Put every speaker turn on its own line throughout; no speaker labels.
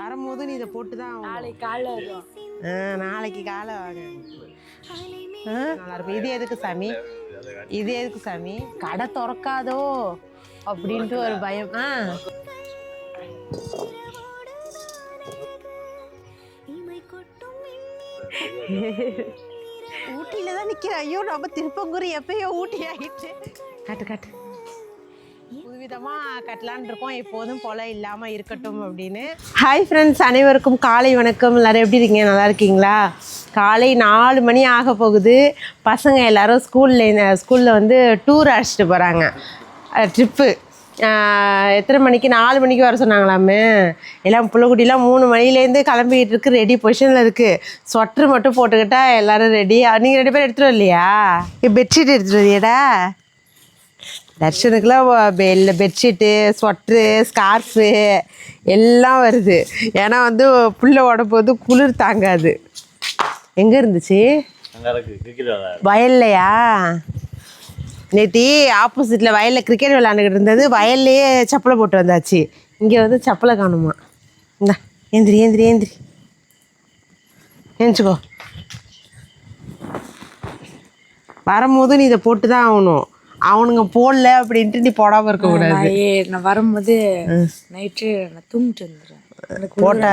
வரும்போது நீ இதை போட்டு தான்
நாளைக்கு காலை
ஆ நாளைக்கு காலை இது எதுக்கு சாமி இது எதுக்கு சாமி கடை திறக்காதோ அப்படின்ட்டு ஒரு பயம் ஆ ஊட்டியில தான் நிற்கிறேன் ஐயோ நம்ம திருப்பங்குறி எப்பயோ ஊட்டி ஆகிட்டு கட்டு கட்டு விதமாக கட்டலான் இருக்கோம் எப்போதும் போல இல்லாமல் இருக்கட்டும் அப்படின்னு ஹாய் ஃப்ரெண்ட்ஸ் அனைவருக்கும் காலை வணக்கம் எல்லோரும் எப்படி இருக்கீங்க நல்லா இருக்கீங்களா காலை நாலு மணி ஆக போகுது பசங்க எல்லாரும் ஸ்கூலில் ஸ்கூலில் வந்து டூர் அழைச்சிட்டு போகிறாங்க ட்ரிப்பு எத்தனை மணிக்கு நாலு மணிக்கு வர சொன்னாங்களாமே எல்லாம் பிள்ளைக்குட்டிலாம் மூணு மணிலேருந்து கிளம்பிக்கிட்டு இருக்கு ரெடி பொசிஷனில் இருக்குது ஸ்வெட்ரு மட்டும் போட்டுக்கிட்டால் எல்லோரும் ரெடி நீங்கள் ரெண்டு பேரும் எடுத்துகிட்டு வரலையா பெட்ஷீட் எடுத்துகிட்டு வரியாடா தர்ஷனுக்குலாம் பெல்ல பெட்ஷீட்டு ஸ்வெட்ரு ஸ்கார்ஃபு எல்லாம் வருது ஏன்னா வந்து புள்ள உடம்பு குளிர் தாங்காது எங்கே இருந்துச்சு வயல்லையா நேத்தி ஆப்போசிட்டில் வயலில் கிரிக்கெட் விளாண்டுக்கிட்டு இருந்தது வயல்லையே சப்பலை போட்டு வந்தாச்சு இங்கே வந்து சப்பலை காணுமா இந்தா ஏந்திரி ஏந்திரி ஏந்திரி ஏந்திச்சுக்கோ வரும்போது நீ இதை போட்டு தான் ஆகணும் அவனுங்க போடல அப்படின்ட்டு நீ போடாம இருக்க கூடாது
நான் வரும்போது நைட்டு நான் தூங்கிட்டு வந்துடுறேன்
போட்ட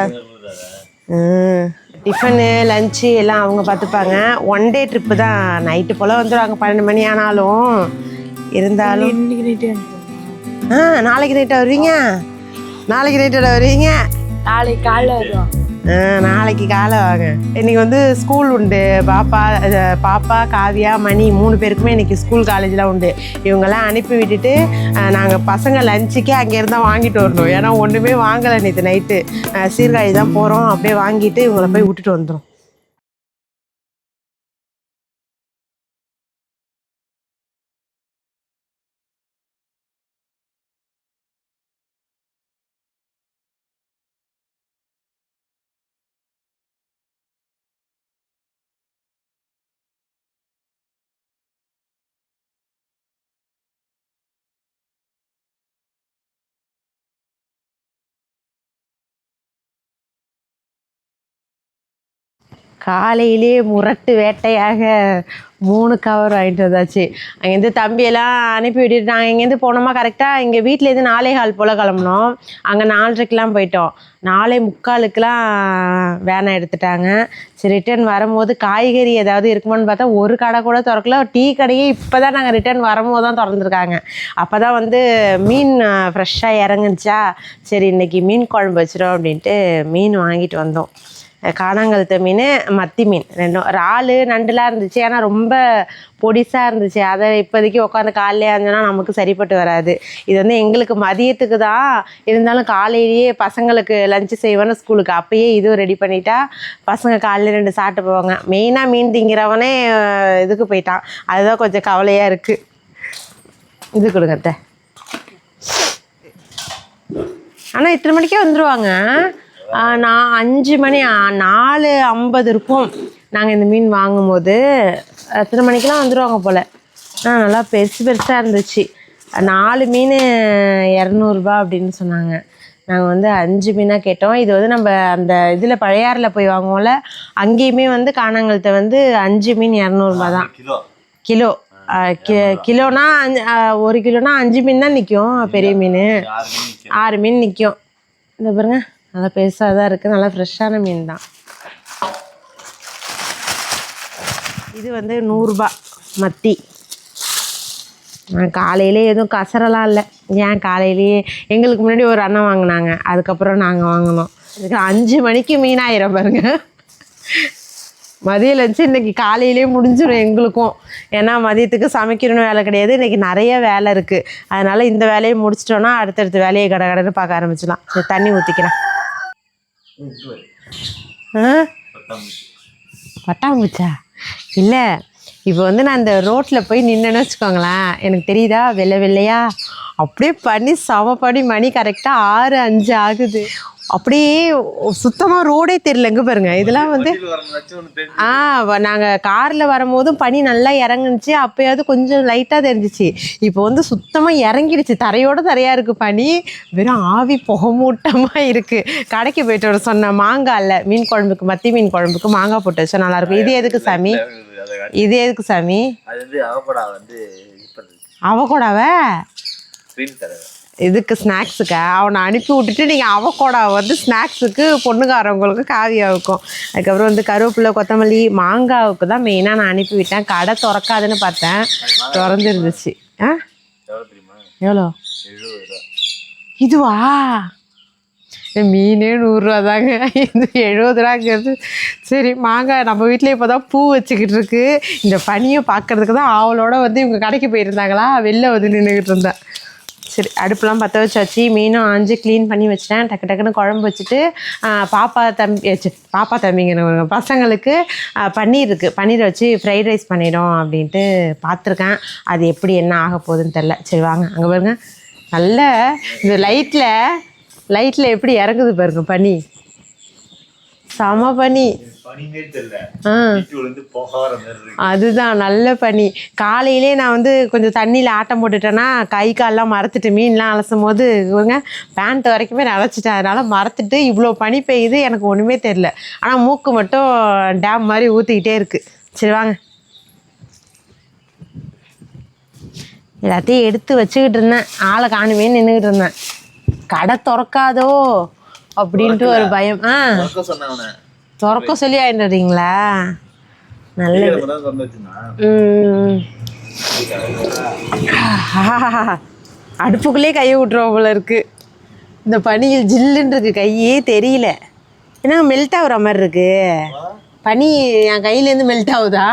டிஃபனு லஞ்சு எல்லாம் அவங்க பார்த்துப்பாங்க ஒன் டே ட்ரிப்பு தான் நைட்டு போல் வந்துடுவாங்க பன்னெண்டு மணி ஆனாலும் இருந்தாலும் ஆ நாளைக்கு நைட்டாக வருவீங்க நாளைக்கு நைட்டோட வருவீங்க
நாளைக்கு காலைல வருவோம்
நாளைக்கு காலை வாங்க இன்னைக்கு வந்து ஸ்கூல் உண்டு பாப்பா பாப்பா காவியா மணி மூணு பேருக்குமே இன்னைக்கு ஸ்கூல் காலேஜ்லாம் உண்டு இவங்கெல்லாம் அனுப்பி விட்டுட்டு நாங்கள் பசங்க லஞ்சுக்கே அங்கேருந்து தான் வாங்கிட்டு வரணும் ஏன்னா ஒன்றுமே வாங்கலை நேற்று நைட்டு சீர்காழி தான் போகிறோம் அப்படியே வாங்கிட்டு இவங்கள போய் விட்டுட்டு வந்துடும் காலையிலே முரட்டு வேட்டையாக மூணு கவர் வாங்கிட்டு வந்தாச்சு அங்கேருந்து தம்பியெல்லாம் அனுப்பி விட்டுட்டு நாங்கள் இங்கேருந்து போனோமா கரெக்டாக இங்கே வீட்டிலேருந்து நாலே கால் போல் கிளம்புனோம் அங்கே நாலரைக்கெலாம் போயிட்டோம் நாலே முக்காலுக்கெலாம் வேனை எடுத்துட்டாங்க சரி ரிட்டர்ன் வரும்போது காய்கறி ஏதாவது இருக்குமான்னு பார்த்தா ஒரு கடை கூட திறக்கல டீ கடையே இப்போ தான் நாங்கள் ரிட்டர்ன் வரும்போது தான் திறந்துருக்காங்க அப்போ தான் வந்து மீன் ஃப்ரெஷ்ஷாக இறங்குச்சா சரி இன்றைக்கி மீன் குழம்பு வச்சிடும் அப்படின்ட்டு மீன் வாங்கிட்டு வந்தோம் காணாங்கழுத்த மீன் மத்தி மீன் ரெண்டும் இறால் நண்டுலாம் இருந்துச்சு ஆனால் ரொம்ப பொடிசாக இருந்துச்சு அதை இப்போதைக்கு உட்காந்து காலையிலே இருந்தோன்னா நமக்கு சரிப்பட்டு வராது இது வந்து எங்களுக்கு மதியத்துக்கு தான் இருந்தாலும் காலையிலேயே பசங்களுக்கு லஞ்சு செய்வேன்னு ஸ்கூலுக்கு அப்போயே இதுவும் ரெடி பண்ணிட்டா பசங்க காலையில் ரெண்டு சாப்பிட்டு போவாங்க மெயினாக மீன் திங்கிறவனே இதுக்கு போயிட்டான் அதுதான் கொஞ்சம் கவலையாக இருக்குது இது கொடுங்க ஆனால் இத்தனை மணிக்கே வந்துடுவாங்க நான் அஞ்சு மணி நாலு ஐம்பது இருக்கும் நாங்கள் இந்த மீன் வாங்கும்போது எத்தனை மணிக்கெலாம் வந்துடுவாங்க போல் ஆனால் நல்லா பெருசு பெருசாக இருந்துச்சு நாலு மீன் இரநூறுபா அப்படின்னு சொன்னாங்க நாங்கள் வந்து அஞ்சு மீனாக கேட்டோம் இது வந்து நம்ம அந்த இதில் பழையாறில் போய் வாங்குவோம்ல அங்கேயுமே வந்து காணாங்கலத்தை வந்து அஞ்சு மீன் இரநூறுபா தான் கிலோ கிலோனா ஒரு கிலோனா அஞ்சு மீன் தான் நிற்கும் பெரிய மீன் ஆறு மீன் நிற்கும் இந்த பாருங்கள் நல்லா பெருசாக தான் இருக்குது நல்லா ஃப்ரெஷ்ஷான மீன் தான் இது வந்து நூறுரூபா மத்தி நான் காலையிலே எதுவும் கசரலாம் இல்லை ஏன் காலையிலேயே எங்களுக்கு முன்னாடி ஒரு அண்ணன் வாங்கினாங்க அதுக்கப்புறம் நாங்கள் வாங்கினோம் இதுக்கு அஞ்சு மணிக்கு மீனாயிரம் பாருங்க மதியம் லஞ்சு இன்றைக்கி காலையிலே முடிஞ்சிடும் எங்களுக்கும் ஏன்னா மதியத்துக்கு சமைக்கணும்னு வேலை கிடையாது இன்றைக்கி நிறைய வேலை இருக்குது அதனால் இந்த வேலையை முடிச்சிட்டோன்னா அடுத்தடுத்த வேலையை கடை கடைன்னு பார்க்க ஆரம்பிச்சிடலாம் தண்ணி ஊற்றிக்கலாம் பட்டாம்பூச்சா இல்லை இப்போ வந்து நான் இந்த ரோட்டில் போய் நின்னு வச்சுக்கோங்களேன் எனக்கு தெரியுதா வெள்ளை வெள்ளையா அப்படியே பண்ணி சம மணி கரெக்டாக ஆறு அஞ்சு ஆகுது அப்படியே சுத்தமா ரோடே தெரியல எங்க பாருங்க இதெல்லாம் வந்து ஆ நாங்க கார்ல வரும்போதும் பனி நல்லா இறங்குனுச்சு அப்பயாவது கொஞ்சம் லைட்டா தெரிஞ்சிச்சு இப்போ வந்து சுத்தமா இறங்கிடுச்சு தரையோட தரையா இருக்கு பனி வெறும் ஆவி புகமூட்டமா இருக்கு கடைக்கு போயிட்டு சொன்ன மாங்காய்ல மீன் குழம்புக்கு மத்தி மீன் குழம்புக்கு மாங்காய் போட்டு வச்சா நல்லா இருக்கும் இது எதுக்கு சாமி இது எதுக்கு சாமி அவகோடாவை இதுக்கு ஸ்நாக்ஸுக்கு அவனை அனுப்பி விட்டுட்டு நீங்கள் அவக்கோடா வந்து ஸ்நாக்ஸுக்கு பொண்ணுக்காரவங்களுக்கு காவியாக இருக்கும் அதுக்கப்புறம் வந்து கருவேப்பிலை கொத்தமல்லி மாங்காவுக்கு தான் மெயினாக நான் அனுப்பி விட்டேன் கடை திறக்காதுன்னு பார்த்தேன் திறந்துருந்துச்சு ஆ எவ்வளோ இதுவா மீனே நூறுரூவா தாங்க இது எழுபது ரூபாங்கிறது சரி மாங்காய் நம்ம வீட்டில் இப்போ தான் பூ வச்சுக்கிட்டு இருக்கு இந்த பனியை பார்க்குறதுக்கு தான் ஆவலோடு வந்து இவங்க கடைக்கு போயிருந்தாங்களா வெளில வந்து நின்றுக்கிட்டு இருந்தேன் சரி அடுப்புலாம் பற்ற வச்சாச்சு மீனும் ஆஞ்சு க்ளீன் பண்ணி வச்சிட்டேன் டக்கு டக்குன்னு குழம்பு வச்சுட்டு பாப்பா தம்பி வச்சு பாப்பா தம்பிங்க பசங்களுக்கு பன்னீர் இருக்குது பன்னீரை வச்சு ஃப்ரைட் ரைஸ் பண்ணிடும் அப்படின்ட்டு பார்த்துருக்கேன் அது எப்படி என்ன ஆக போகுதுன்னு தெரில சரி வாங்க அங்கே பாருங்கள் நல்ல இந்த லைட்டில் லைட்டில் எப்படி இறங்குது பாருங்க பனி சம பனி அதுதான் நல்ல பனி காலையிலே நான் வந்து கொஞ்சம் தண்ணியில் ஆட்டம் போட்டுட்டேன்னா கை கால்லாம் மறத்துட்டு மீன்லாம் அலசும் போது இவங்க பேண்ட் வரைக்குமே நினச்சிட்டேன் அதனால் மறத்துட்டு இவ்வளோ பனி பெய்யுது எனக்கு ஒன்றுமே தெரில ஆனால் மூக்கு மட்டும் டேம் மாதிரி ஊற்றிக்கிட்டே இருக்குது சரி வாங்க எல்லாத்தையும் எடுத்து வச்சுக்கிட்டு இருந்தேன் ஆளை காணுமே நின்றுக்கிட்டு இருந்தேன் கடை திறக்காதோ அப்படின்ட்டு ஒரு பயம் ஆ திறக்க சொல்லி ஆயிடுறீங்களா நல்லது அடுப்புக்குள்ளே கையை விட்டுருவோம் போல இருக்கு இந்த பனியில் ஜில்லுன்னு கையே தெரியல ஏன்னா மெல்ட் ஆகுற மாதிரி இருக்கு பனி என் கையிலேருந்து மெல்ட் ஆகுதா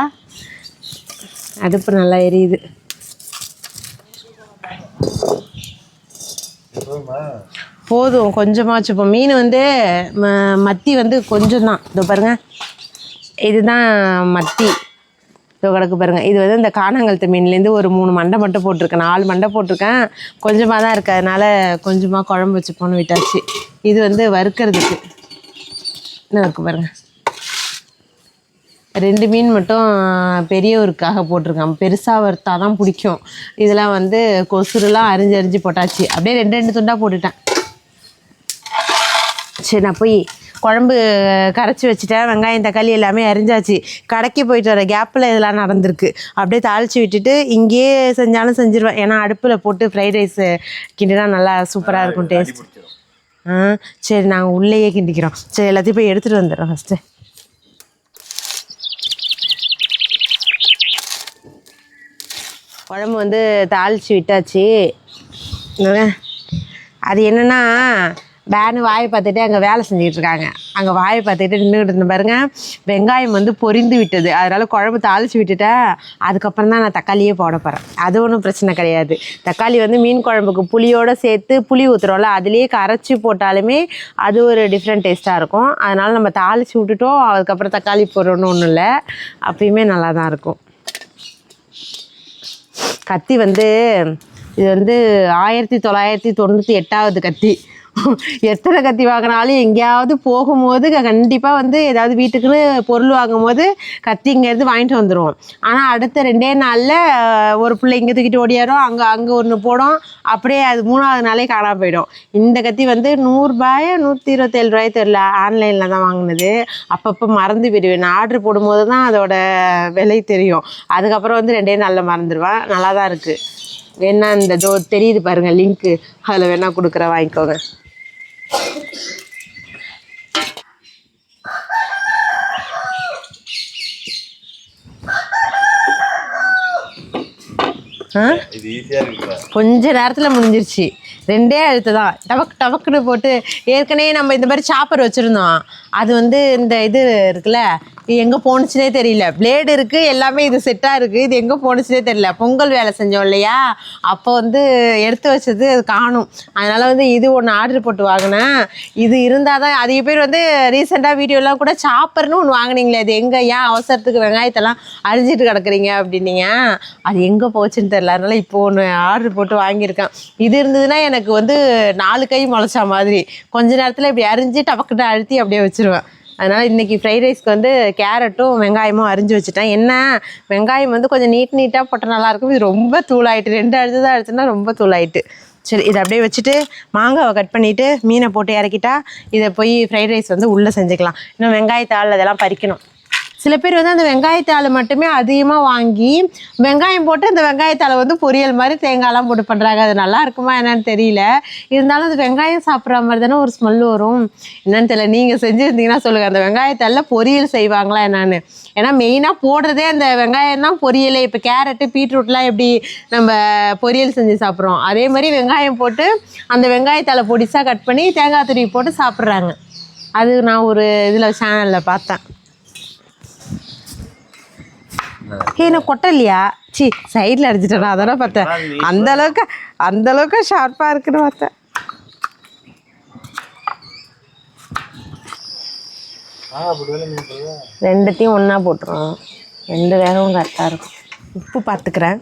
அடுப்பு நல்லா எரியுது போதும் கொஞ்சமாச்சும் இப்போ மீன் வந்து மத்தி வந்து கொஞ்சம் தான் இதோ பாருங்கள் இதுதான் மத்தி இதோ கிடக்கு பாருங்கள் இது வந்து இந்த காணாங்கழுத்த மீன்லேருந்து ஒரு மூணு மண்டை மட்டும் போட்டிருக்கேன் நாலு மண்டை போட்டிருக்கேன் கொஞ்சமாக தான் இருக்குது அதனால் கொஞ்சமாக குழம்பு வச்சு விட்டாச்சு இது வந்து வறுக்கிறதுக்கு இன்னும் இருக்குது பாருங்கள் ரெண்டு மீன் மட்டும் பெரிய ஒருக்காக போட்டிருக்கேன் பெருசாக வறுத்தா தான் பிடிக்கும் இதெல்லாம் வந்து கொசுருலாம் அரிஞ்சு அரிஞ்சு போட்டாச்சு அப்படியே ரெண்டு ரெண்டு துண்டாக போட்டுட்டேன் சரி நான் போய் குழம்பு கரைச்சி வச்சுட்டேன் வெங்காயம் தக்காளி எல்லாமே அரிஞ்சாச்சு கடைக்கு போயிட்டு வர கேப்பில் இதெல்லாம் நடந்திருக்கு அப்படியே தாளித்து விட்டுட்டு இங்கேயே செஞ்சாலும் செஞ்சுருவேன் ஏன்னா அடுப்பில் போட்டு ஃப்ரைட் ரைஸ் கிண்டினா நல்லா சூப்பராக இருக்கும் டேஸ்ட் ஆ சரி நாங்கள் உள்ளேயே கிண்டிக்கிறோம் சரி எல்லாத்தையும் போய் எடுத்துகிட்டு வந்துடுறோம் ஃபஸ்ட்டு குழம்பு வந்து தாளித்து விட்டாச்சு அது என்னென்னா பேனு வாயை பார்த்துட்டு அங்கே வேலை செஞ்சுக்கிட்டு இருக்காங்க அங்கே வாயை பார்த்துட்டு நின்றுட்டு இருந்த பாருங்க வெங்காயம் வந்து பொரிந்து விட்டது அதனால் குழம்பு தாளித்து விட்டுட்டேன் அதுக்கப்புறம் தான் நான் தக்காளியே போட போகிறேன் அது ஒன்றும் பிரச்சனை கிடையாது தக்காளி வந்து மீன் குழம்புக்கு புளியோடு சேர்த்து புளி ஊற்றுறோம்ல அதுலேயே கரைச்சி போட்டாலுமே அது ஒரு டிஃப்ரெண்ட் டேஸ்ட்டாக இருக்கும் அதனால் நம்ம தாளித்து விட்டுட்டோம் அதுக்கப்புறம் தக்காளி போடுறோன்னு ஒன்றும் இல்லை அப்பயுமே நல்லா தான் இருக்கும் கத்தி வந்து இது வந்து ஆயிரத்தி தொள்ளாயிரத்தி தொண்ணூற்றி எட்டாவது கத்தி எத்தனை கத்தி வாங்கினாலும் எங்கேயாவது போகும்போது கண்டிப்பாக வந்து ஏதாவது வீட்டுக்குன்னு பொருள் வாங்கும்போது கத்திங்கிறது வாங்கிட்டு வந்துடுவோம் ஆனால் அடுத்த ரெண்டே நாளில் ஒரு பிள்ளை இங்கே தூக்கிட்டு ஓடியாரும் அங்கே அங்கே ஒன்று போடும் அப்படியே அது மூணாவது நாளே காணாமல் போயிடும் இந்த கத்தி வந்து நூறுரூபாய் நூற்றி இருபத்தேழு ரூபாய் தெரில ஆன்லைனில் தான் வாங்கினது அப்பப்போ மறந்து போயிடுவேன் நான் ஆர்டர் போடும்போது தான் அதோட விலை தெரியும் அதுக்கப்புறம் வந்து ரெண்டே நாளில் மறந்துடுவேன் நல்லா தான் இருக்குது வேணா இந்த ஜோ தெரியுது பாருங்கள் லிங்க்கு அதில் வேணால் கொடுக்குற வாங்கிக்கோங்க கொஞ்ச நேரத்தில் முடிஞ்சிருச்சு ரெண்டே அழுத்து தான் டபக் டபக்குன்னு போட்டு ஏற்கனவே நம்ம இந்த மாதிரி சாப்பர் வச்சிருந்தோம் அது வந்து இந்த இது இருக்குல்ல இது எங்கே போணுச்சுனே தெரியல பிளேடு இருக்குது எல்லாமே இது செட்டாக இருக்குது இது எங்கே போணுச்சுனே தெரியல பொங்கல் வேலை செஞ்சோம் இல்லையா அப்போ வந்து எடுத்து வச்சது அது காணும் அதனால் வந்து இது ஒன்று ஆர்டர் போட்டு வாங்கினேன் இது இருந்தால் தான் அதிக பேர் வந்து ரீசெண்டாக வீடியோலாம் கூட சாப்பர்னு ஒன்று வாங்கினீங்களே அது எங்கே ஏன் அவசரத்துக்கு வெங்காயத்தெல்லாம் அரிஞ்சிட்டு கிடக்குறீங்க அப்படின்னீங்க அது எங்கே போச்சுன்னு தெரில அதனால் இப்போ ஒன்று ஆர்டர் போட்டு வாங்கியிருக்கேன் இது இருந்ததுன்னா எனக்கு வந்து நாலு கை முளைச்சா மாதிரி கொஞ்ச நேரத்தில் இப்படி அரிஞ்சு டபக்குன்னு அழுத்தி அப்படியே வச்சுருவேன் அதனால் இன்றைக்கி ஃப்ரைட் ரைஸ்க்கு வந்து கேரட்டும் வெங்காயமும் அரிஞ்சு வச்சுட்டேன் என்ன வெங்காயம் வந்து கொஞ்சம் நீட் நீட்டாக போட்டால் நல்லாயிருக்கும் இது ரொம்ப தூளாயிட்டு ரெண்டு அழுது தான் அடிச்சுன்னா ரொம்ப தூளாயிட்டு சரி இதை அப்படியே வச்சுட்டு மாங்காவை கட் பண்ணிவிட்டு மீனை போட்டு இறக்கிட்டா இதை போய் ஃப்ரைட் ரைஸ் வந்து உள்ளே செஞ்சுக்கலாம் இன்னும் வெங்காயத்தாள் அதெல்லாம் பறிக்கணும் சில பேர் வந்து அந்த வெங்காயத்தாள் மட்டுமே அதிகமாக வாங்கி வெங்காயம் போட்டு அந்த வெங்காயத்தாளை வந்து பொரியல் மாதிரி தேங்காய்லாம் போட்டு பண்ணுறாங்க அது நல்லா இருக்குமா என்னன்னு தெரியல இருந்தாலும் அந்த வெங்காயம் சாப்பிட்ற மாதிரி தானே ஒரு ஸ்மெல் வரும் என்னன்னு தெரியல நீங்கள் செஞ்சுருந்தீங்கன்னா சொல்லுங்கள் அந்த வெங்காயத்தாளில் பொரியல் செய்வாங்களா என்னான்னு ஏன்னா மெயினாக போடுறதே அந்த வெங்காயம் தான் பொரியல் இப்போ கேரட்டு பீட்ரூட்லாம் எப்படி நம்ம பொரியல் செஞ்சு சாப்பிட்றோம் அதே மாதிரி வெங்காயம் போட்டு அந்த வெங்காயத்தாலை பொடிசாக கட் பண்ணி தேங்காய் துருவி போட்டு சாப்பிட்றாங்க அது நான் ஒரு இதில் சேனலில் பார்த்தேன் ஏன்னா கொட்டை இல்லையா சி சைடில் அடிச்சிட்டேன் அதெல்லாம் பார்த்தேன் அந்த அளவுக்கு அந்த அளவுக்கு ஷார்ப்பாக இருக்குன்னு பார்த்தேன் ரெண்டுத்தையும் ஒன்றா போட்டுரும் ரெண்டு வேகமும் கரெக்டாக இருக்கும் உப்பு பார்த்துக்கிறேன்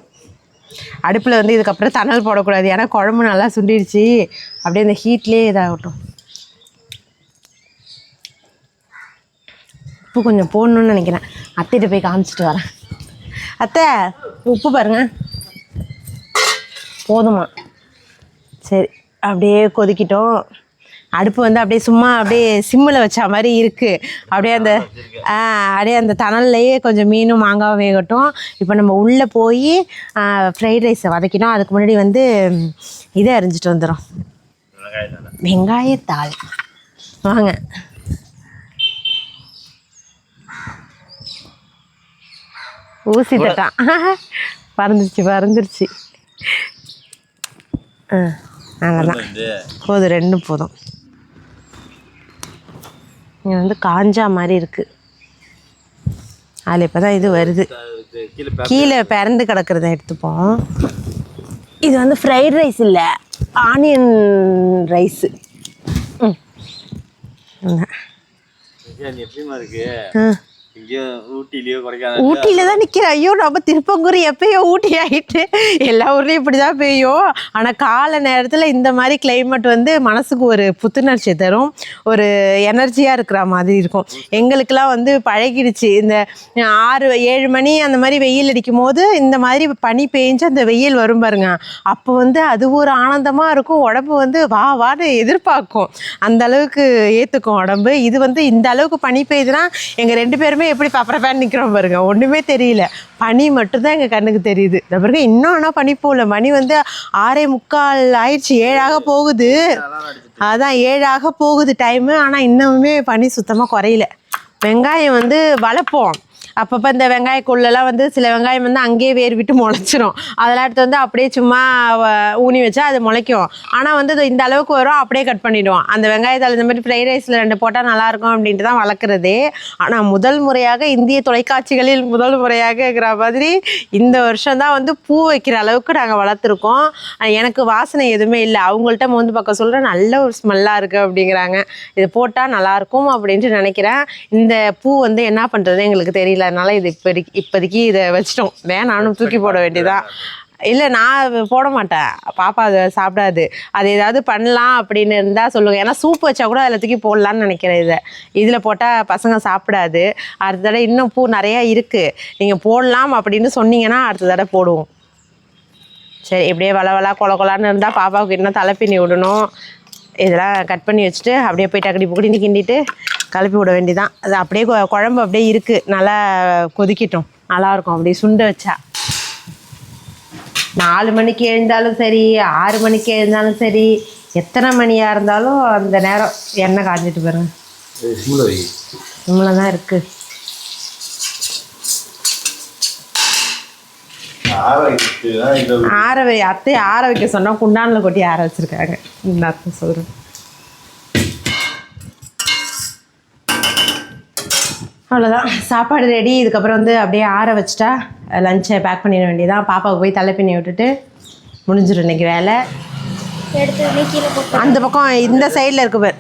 அடுப்பில் வந்து இதுக்கப்புறம் தணல் போடக்கூடாது ஏன்னா குழம்பு நல்லா சுண்டிடுச்சு அப்படியே இந்த ஹீட்லேயே இதாகட்டும் உப்பு கொஞ்சம் போடணும்னு நினைக்கிறேன் அத்திட்டு போய் காமிச்சிட்டு வரேன் அத்தை உப்பு பாருங்க போதுமா சரி அப்படியே கொதிக்கிட்டோம் அடுப்பு வந்து அப்படியே சும்மா அப்படியே சிம்மில் வச்ச மாதிரி இருக்குது அப்படியே அந்த அப்படியே அந்த தணல்லையே கொஞ்சம் மீனும் மாங்காவும் வேகட்டும் இப்போ நம்ம உள்ளே போய் ஃப்ரைட் ரைஸை வதக்கிட்டோம் அதுக்கு முன்னாடி வந்து இதை அரிஞ்சிட்டு வந்துடும் வெங்காயத்தாள் வாங்க ஊசி தட்டான் பறந்துருச்சு பறந்துருச்சு ஆ அவ்வளோதான் போதும் ரெண்டும் போதும் இங்கே வந்து காஞ்சா மாதிரி இருக்குது அதில் இப்போ தான் இது வருது கீழே பிறந்து கிடக்கிறத எடுத்துப்போம் இது வந்து ஃப்ரைட் ரைஸ் இல்லை ஆனியன் ரைஸு ம்
எப்படி இருக்கு ஊட்டியில
தான் ஐயோ நம்ம திருப்பங்கூர் எப்பயோ ஊட்டி ஆகிட்டு எல்லா ஊர்லேயும் இப்படி தான் பெய்யும் ஆனால் காலை நேரத்தில் இந்த மாதிரி கிளைமேட் வந்து மனசுக்கு ஒரு புத்துணர்ச்சி தரும் ஒரு எனர்ஜியாக இருக்கிற மாதிரி இருக்கும் எங்களுக்கெல்லாம் வந்து பழகிடுச்சு இந்த ஆறு ஏழு மணி அந்த மாதிரி வெயில் அடிக்கும் போது இந்த மாதிரி பனி பெஞ்சு அந்த வெயில் வரும் பாருங்க அப்போ வந்து அது ஒரு ஆனந்தமாக இருக்கும் உடம்பு வந்து வா வான்னு எதிர்பார்க்கும் அந்த அளவுக்கு ஏற்றுக்கும் உடம்பு இது வந்து இந்த அளவுக்கு பனி பெய்யுதுன்னா எங்கள் ரெண்டு பேருமே எல்லாரும் எப்படி பப்பரப்பேன் நிற்கிறோம் பாருங்க ஒன்றுமே தெரியல பனி மட்டும்தான் எங்கள் கண்ணுக்கு தெரியுது பிறகு இன்னும் பனி போகல மணி வந்து ஆறே முக்கால் ஆயிடுச்சு ஏழாக போகுது அதான் ஏழாக போகுது டைமு ஆனால் இன்னமுமே பனி சுத்தமாக குறையில வெங்காயம் வந்து வளர்ப்போம் அப்பப்போ இந்த வெங்காயக்குள்ளெல்லாம் வந்து சில வெங்காயம் வந்து அங்கேயே வேர் விட்டு முளைச்சிரும் அதெல்லாம் எடுத்து வந்து அப்படியே சும்மா ஊனி வச்சா அது முளைக்கும் ஆனால் வந்து இந்த அளவுக்கு வரும் அப்படியே கட் பண்ணிவிடுவோம் அந்த வெங்காயத்தால் இந்த மாதிரி ஃப்ரைட் ரைஸில் ரெண்டு போட்டால் நல்லாயிருக்கும் அப்படின்ட்டு தான் வளர்க்குறது ஆனால் முதல் முறையாக இந்திய தொலைக்காட்சிகளில் முதல் முறையாக இருக்கிற மாதிரி இந்த வருஷம் தான் வந்து பூ வைக்கிற அளவுக்கு நாங்கள் வளர்த்துருக்கோம் எனக்கு வாசனை எதுவுமே இல்லை அவங்கள்ட்ட மோந்து பக்கம் சொல்கிறேன் நல்ல ஒரு ஸ்மெல்லாக இருக்குது அப்படிங்கிறாங்க இது போட்டால் நல்லாயிருக்கும் அப்படின்ட்டு நினைக்கிறேன் இந்த பூ வந்து என்ன பண்ணுறது எங்களுக்கு தெரியல இல்லைனால இது இப்போதைக்கு இப்போதைக்கு இதை வச்சிட்டோம் வேணாலும் தூக்கி போட வேண்டியதான் இல்லை நான் போட மாட்டேன் பாப்பா அதை சாப்பிடாது அது ஏதாவது பண்ணலாம் அப்படின்னு இருந்தால் சொல்லுங்கள் ஏன்னா சூப் வச்சா கூட அதில் தூக்கி போடலான்னு நினைக்கிறேன் இதை இதில் போட்டால் பசங்க சாப்பிடாது அடுத்த தடவை இன்னும் பூ நிறையா இருக்குது நீங்கள் போடலாம் அப்படின்னு சொன்னீங்கன்னா அடுத்த தடவை போடுவோம் சரி இப்படியே வளவலா கொல கொலான்னு இருந்தால் பாப்பாவுக்கு இன்னும் தலைப்பினி விடணும் இதெல்லாம் கட் பண்ணி வச்சுட்டு அப்படியே போய் டக்கடி புக்கடின்னு கிண்டிட்டு கலப்பி விட வேண்டிதான் அது அப்படியே குழம்பு அப்படியே இருக்குது நல்லா கொதிக்கிட்டோம் நல்லாயிருக்கும் அப்படியே சுண்ட வச்சா நாலு மணிக்கு எழுந்தாலும் சரி ஆறு மணிக்கு எழுந்தாலும் சரி எத்தனை மணியாக இருந்தாலும் அந்த நேரம் எண்ணெய் காஞ்சிட்டு பாருங்க சிம்மில் தான் இருக்குது ஆற வை அத்தை ஆற வைக்க சொன்னால் குண்டானில் கொட்டி ஆற வச்சுருக்காங்க அத்தை சொல்கிறேன் அவ்வளோதான் சாப்பாடு ரெடி இதுக்கப்புறம் வந்து அப்படியே ஆற வச்சுட்டா லஞ்சை பேக் பண்ணிட வேண்டியதான் பாப்பாவுக்கு போய் தலை விட்டுட்டு முடிஞ்சிடும் இன்றைக்கி வேலை அந்த பக்கம் இந்த சைடில் இருக்கு பாரு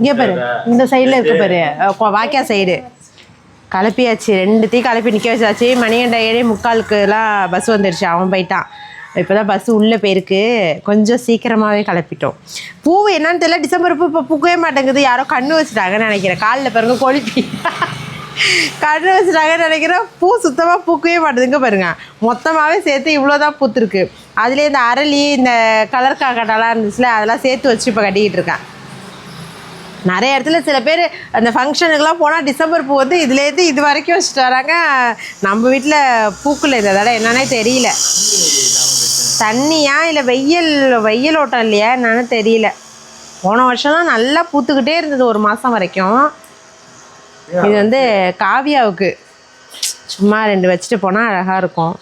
இங்கே பாரு இந்த சைடில் இருக்கு பாரு வாக்கியா சைடு கலப்பியாச்சு ரெண்டுத்தையும் கலப்பி நிற்க வச்சாச்சு மணிகண்டா ஏழே முக்காலுக்குலாம் பஸ் வந்துடுச்சு அவன் போயிட்டான் இப்போ தான் பஸ் உள்ளே போயிருக்கு கொஞ்சம் சீக்கிரமாகவே கலப்பிட்டோம் பூ என்னன்னு தெரியல டிசம்பர் பூ இப்போ பூக்கவே மாட்டேங்குது யாரோ கண்ணு வச்சுட்டாங்கன்னு நினைக்கிறேன் காலில் பாருங்க கொழுப்பி கண்ணு வச்சுட்டாங்கன்னு நினைக்கிறேன் பூ சுத்தமாக பூக்கவே மாட்டேதுங்க பாருங்க மொத்தமாகவே சேர்த்து இவ்வளோ தான் பூத்துருக்கு அதுலேயே இந்த அரளி இந்த கலர் காக்கடெல்லாம் இருந்துச்சுல அதெல்லாம் சேர்த்து வச்சு இப்போ கட்டிக்கிட்டு இருக்கேன் நிறைய இடத்துல சில பேர் அந்த ஃபங்க்ஷனுக்குலாம் போனால் டிசம்பர் பூ வந்து இதுலேருந்து இது வரைக்கும் வச்சுட்டு வராங்க நம்ம வீட்டில் பூக்கள் இந்த தடவை என்னன்னே தெரியல தண்ணியா இல்லை வெயில் வெயில் ஓட்டம் இல்லையா என்னன்னு தெரியல போன வருஷம்லாம் நல்லா பூத்துக்கிட்டே இருந்தது ஒரு மாதம் வரைக்கும் இது வந்து காவியாவுக்கு சும்மா ரெண்டு வச்சுட்டு போனால் அழகாக இருக்கும்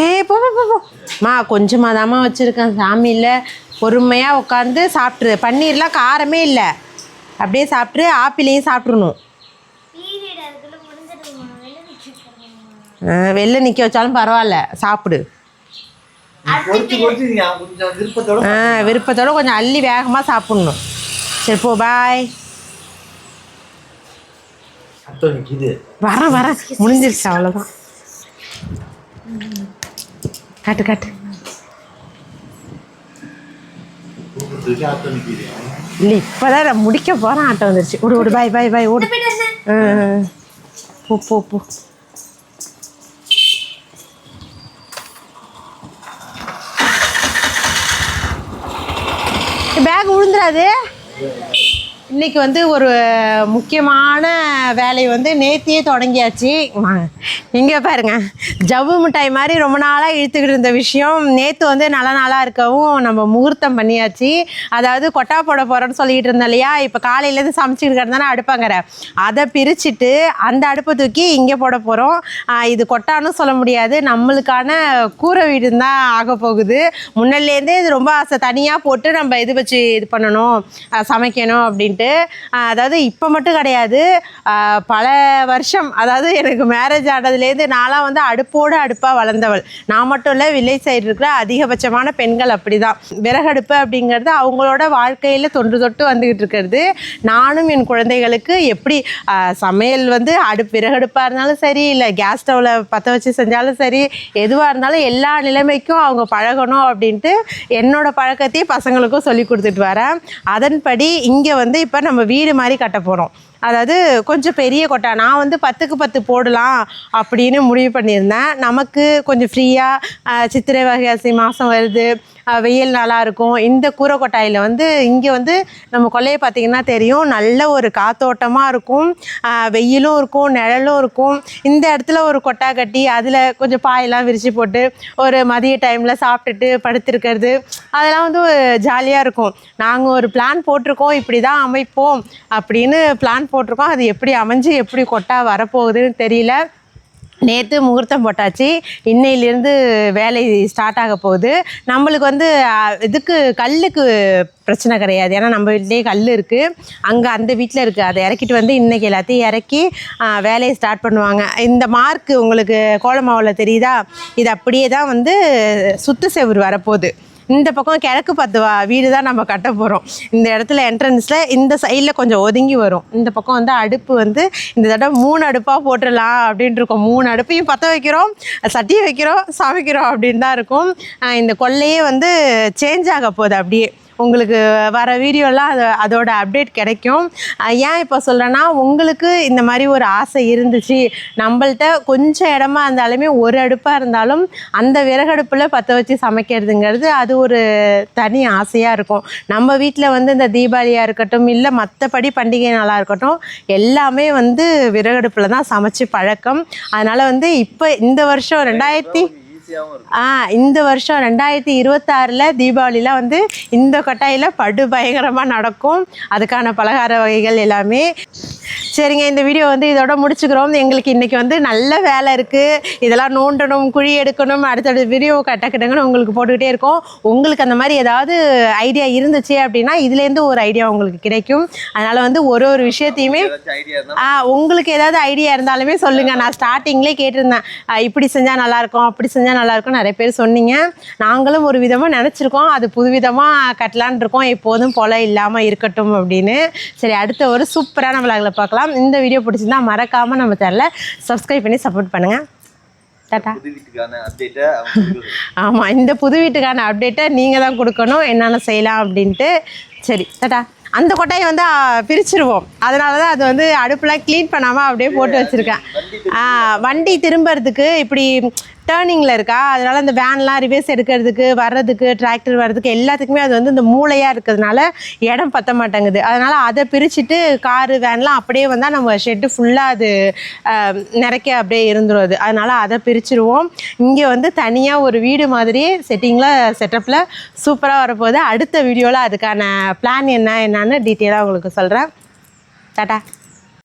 ஏ போ போமா கொஞ்சமாக தாம்மா வச்சுருக்கேன் சாமியில் பொறுமையாக உட்காந்து சாப்பிட்ரு பன்னீர்லாம் காரமே இல்லை அப்படியே சாப்பிட்ரு ஆப்பிளையும் சாப்பிட்ருணும் வெளில நிற்க வச்சாலும் பரவாயில்ல சாப்பிடு விருப்பத்தோடு கொஞ்சம் அள்ளி வேகமாக சாப்பிட்ணும் சரி போ பாய் வர வர முடிஞ்சிருச்சு அவ்வளோதான் காட்டு காட்டு இல்லை இப்போதான் முடிக்க போகிறேன் ஆட்டம் வந்துருச்சு ஒரு ஒரு பாய் பாய் பாய் ஓடு போ போ போ பேக் விழுந்துடாது இன்றைக்கி வந்து ஒரு முக்கியமான வேலையை வந்து நேத்தியே தொடங்கியாச்சு இங்கே பாருங்க ஜவ்வு மிட்டாய் மாதிரி ரொம்ப நாளாக இழுத்துக்கிட்டு இருந்த விஷயம் நேற்று வந்து நல்ல நாளாக இருக்கவும் நம்ம முகூர்த்தம் பண்ணியாச்சு அதாவது கொட்டா போட போகிறோன்னு சொல்லிக்கிட்டு இருந்தோம் இல்லையா இப்போ காலையிலேருந்து சமைச்சிக்கிட்டு கிடந்தானே அடுப்பாங்கிற அதை பிரிச்சுட்டு அந்த அடுப்பை தூக்கி இங்கே போட போகிறோம் இது கொட்டான்னு சொல்ல முடியாது நம்மளுக்கான கூரை வீடு தான் ஆக போகுது முன்னிலேருந்தே இது ரொம்ப ஆசை தனியாக போட்டு நம்ம இது வச்சு இது பண்ணணும் சமைக்கணும் அப்படின்ட்டு பண்ணிட்டு அதாவது இப்போ மட்டும் கிடையாது பல வருஷம் அதாவது எனக்கு மேரேஜ் ஆனதுலேருந்து நானும் வந்து அடுப்போடு அடுப்பாக வளர்ந்தவள் நான் மட்டும் இல்லை வில்லேஜ் சைடு இருக்கிற அதிகபட்சமான பெண்கள் அப்படி தான் விறகடுப்பு அப்படிங்கிறது அவங்களோட வாழ்க்கையில் தொன்று தொட்டு வந்துக்கிட்டு இருக்கிறது நானும் என் குழந்தைகளுக்கு எப்படி சமையல் வந்து அடுப்பு விறகடுப்பாக இருந்தாலும் சரி இல்லை கேஸ் ஸ்டவ்வில் பற்ற வச்சு செஞ்சாலும் சரி எதுவாக இருந்தாலும் எல்லா நிலைமைக்கும் அவங்க பழகணும் அப்படின்ட்டு என்னோடய பழக்கத்தையும் பசங்களுக்கும் சொல்லி கொடுத்துட்டு வரேன் அதன்படி இங்கே வந்து இப்போ நம்ம வீடு மாதிரி கட்ட போகிறோம் அதாவது கொஞ்சம் பெரிய கொட்டா நான் வந்து பத்துக்கு பத்து போடலாம் அப்படின்னு முடிவு பண்ணியிருந்தேன் நமக்கு கொஞ்சம் ஃப்ரீயாக சித்திரை வகையாசி மாதம் வருது வெயில் நாளாக இருக்கும் இந்த கொட்டாயில் வந்து இங்கே வந்து நம்ம கொல்லையை பார்த்திங்கன்னா தெரியும் நல்ல ஒரு காத்தோட்டமாக இருக்கும் வெயிலும் இருக்கும் நிழலும் இருக்கும் இந்த இடத்துல ஒரு கொட்டா கட்டி அதில் கொஞ்சம் பாயெல்லாம் விரித்து போட்டு ஒரு மதிய டைமில் சாப்பிட்டுட்டு படுத்துருக்கிறது அதெல்லாம் வந்து ஜாலியாக இருக்கும் நாங்கள் ஒரு பிளான் போட்டிருக்கோம் இப்படி தான் அமைப்போம் அப்படின்னு பிளான் போட்டிருக்கோம் அது எப்படி அமைஞ்சு எப்படி கொட்டா வரப்போகுதுன்னு தெரியல நேற்று முகூர்த்தம் போட்டாச்சு இன்னையிலேருந்து வேலை ஸ்டார்ட் ஆக போகுது நம்மளுக்கு வந்து இதுக்கு கல்லுக்கு பிரச்சனை கிடையாது ஏன்னா நம்ம வீட்லேயே கல் இருக்குது அங்கே அந்த வீட்டில் இருக்குது அதை இறக்கிட்டு வந்து இன்றைக்கி எல்லாத்தையும் இறக்கி வேலையை ஸ்டார்ட் பண்ணுவாங்க இந்த மார்க் உங்களுக்கு கோலமாவில் தெரியுதா இது அப்படியே தான் வந்து சுத்து செவ்வறு வரப்போகுது இந்த பக்கம் கிழக்கு பார்த்து வீடு தான் நம்ம கட்ட போகிறோம் இந்த இடத்துல என்ட்ரன்ஸில் இந்த சைடில் கொஞ்சம் ஒதுங்கி வரும் இந்த பக்கம் வந்து அடுப்பு வந்து இந்த தடவை மூணு அடுப்பாக போட்டுடலாம் அப்படின்ட்டு இருக்கோம் மூணு அடுப்பையும் பற்ற வைக்கிறோம் சட்டியை வைக்கிறோம் சமைக்கிறோம் அப்படின்னு தான் இருக்கும் இந்த கொல்லையே வந்து சேஞ்ச் ஆக போகுது அப்படியே உங்களுக்கு வர வீடியோலாம் அது அதோட அப்டேட் கிடைக்கும் ஏன் இப்போ சொல்கிறேன்னா உங்களுக்கு இந்த மாதிரி ஒரு ஆசை இருந்துச்சு நம்மள்ட்ட கொஞ்சம் இடமா இருந்தாலுமே ஒரு அடுப்பாக இருந்தாலும் அந்த விறகடுப்பில் பற்ற வச்சு சமைக்கிறதுங்கிறது அது ஒரு தனி ஆசையாக இருக்கும் நம்ம வீட்டில் வந்து இந்த தீபாவளியாக இருக்கட்டும் இல்லை மற்றபடி பண்டிகை நாளாக இருக்கட்டும் எல்லாமே வந்து விறகடுப்பில் தான் சமைச்சு பழக்கம் அதனால் வந்து இப்போ இந்த வருஷம் ரெண்டாயிரத்தி இந்த வருஷம் ரெண்டாயிரத்தி இருபத்தாறில் தீபாவளிலாம் வந்து இந்த கட்டாயில் படு பயங்கரமாக நடக்கும் அதுக்கான பலகார வகைகள் எல்லாமே சரிங்க இந்த வீடியோ வந்து இதோட முடிச்சுக்கிறோம் எங்களுக்கு இன்றைக்கி வந்து நல்ல வேலை இருக்குது இதெல்லாம் நோண்டணும் குழி எடுக்கணும் அடுத்தடுத்த வீடியோ கட்டக்கிட்டங்கன்னு உங்களுக்கு போட்டுக்கிட்டே இருக்கோம் உங்களுக்கு அந்த மாதிரி ஏதாவது ஐடியா இருந்துச்சு அப்படின்னா இதுலேருந்து ஒரு ஐடியா உங்களுக்கு கிடைக்கும் அதனால் வந்து ஒரு ஒரு விஷயத்தையுமே உங்களுக்கு ஏதாவது ஐடியா இருந்தாலுமே சொல்லுங்கள் நான் ஸ்டார்டிங்லேயே கேட்டிருந்தேன் இப்படி செஞ்சால் நல்லாயிருக்கும் அப்படி செஞ்சால் நல்லாயிருக்கும் நிறைய பேர் சொன்னீங்க நாங்களும் ஒரு விதமாக நினச்சிருக்கோம் அது புதுவிதமாக கட்டலான் இருக்கோம் எப்போதும் போல இல்லாமல் இருக்கட்டும் அப்படின்னு சரி அடுத்த ஒரு சூப்பரான அதில் பார்க்கலாம் இந்த வீடியோ பிடிச்சிருந்தா மறக்காமல் நம்ம சேனலை சப்ஸ்கிரைப் பண்ணி சப்போர்ட் பண்ணுங்கள் டாட்டா ஆமாம் இந்த புது வீட்டுக்கான அப்டேட்டை நீங்கள் தான் கொடுக்கணும் என்னென்ன செய்யலாம் அப்படின்ட்டு சரி டாட்டா அந்த கொட்டையை வந்து பிரிச்சிருவோம் அதனால தான் அது வந்து அடுப்பெலாம் க்ளீன் பண்ணாமல் அப்படியே போட்டு வச்சுருக்கேன் வண்டி திரும்புறதுக்கு இப்படி டேர்னிங்கில் இருக்கா அதனால் அந்த வேன்லாம் ரிவேஸ் எடுக்கிறதுக்கு வர்றதுக்கு டிராக்டர் வர்றதுக்கு எல்லாத்துக்குமே அது வந்து இந்த மூளையாக இருக்கிறதுனால இடம் பற்ற மாட்டேங்குது அதனால் அதை பிரிச்சுட்டு காரு வேன்லாம் அப்படியே வந்தால் நம்ம ஷெட்டு ஃபுல்லாக அது நிறைக்க அப்படியே இருந்துடும் அது அதனால் அதை பிரிச்சுருவோம் இங்கே வந்து தனியாக ஒரு வீடு மாதிரி செட்டிங்கில் செட்டப்பில் சூப்பராக வரப்போகுது அடுத்த வீடியோவில் அதுக்கான பிளான் என்ன என்னன்னு டீட்டெயிலாக உங்களுக்கு சொல்கிறேன் டாட்டா